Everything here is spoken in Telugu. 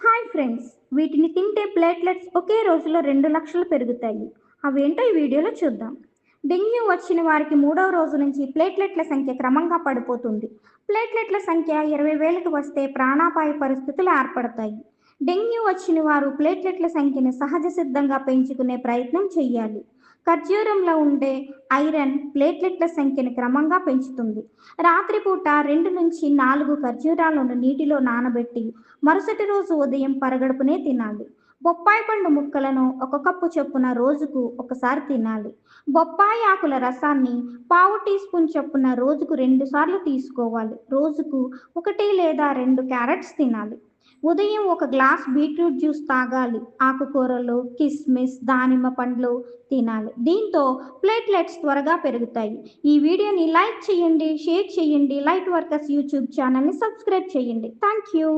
హాయ్ ఫ్రెండ్స్ వీటిని తింటే ప్లేట్లెట్స్ ఒకే రోజులో రెండు లక్షలు పెరుగుతాయి. అవేంటో ఈ వీడియోలో చూద్దాం. డెంగ్యూ వచ్చిన వారికి మూడవ రోజు నుంచి ప్లేట్లెట్ల సంఖ్య క్రమంగా పడిపోతుంది. ప్లేట్లెట్ల సంఖ్య ఇరవై వేలకు వస్తే ప్రాణాపాయ పరిస్థితులు ఏర్పడతాయి. డెంగ్యూ వచ్చిన వారు ప్లేట్లెట్ల సంఖ్యను సహజ సిద్ధంగా పెంచుకునే ప్రయత్నం చేయాలి ఖర్జూరంలో ఉండే ఐరన్ ప్లేట్లెట్ల సంఖ్యను క్రమంగా పెంచుతుంది. రాత్రిపూట రెండు నుంచి నాలుగు ఖర్జూరాలను నీటిలో నానబెట్టి మరుసటి రోజు ఉదయం పరగడుపునే తినాలి. బొప్పాయి పండు ముక్కలను ఒక కప్పు చొప్పున రోజుకు ఒకసారి తినాలి. బొప్పాయి ఆకుల రసాన్ని పావు టీ స్పూన్ చొప్పున రోజుకు రెండు సార్లు తీసుకోవాలి. రోజుకు ఒకటి లేదా రెండు క్యారెట్స్ తినాలి. ఉదయం ఒక గ్లాస్ బీట్రూట్ జ్యూస్ తాగాలి. ఆకుకూరలు కిస్మిస్ దానిమ్మ పండ్లు తినాలి. దీంతో ప్లేట్లెట్స్ త్వరగా పెరుగుతాయి. ఈ వీడియోని లైక్ చేయండి షేర్ చేయండి లైట్ వర్కర్స్ యూట్యూబ్ ఛానల్ని సబ్స్క్రైబ్ చేయండి. Thank you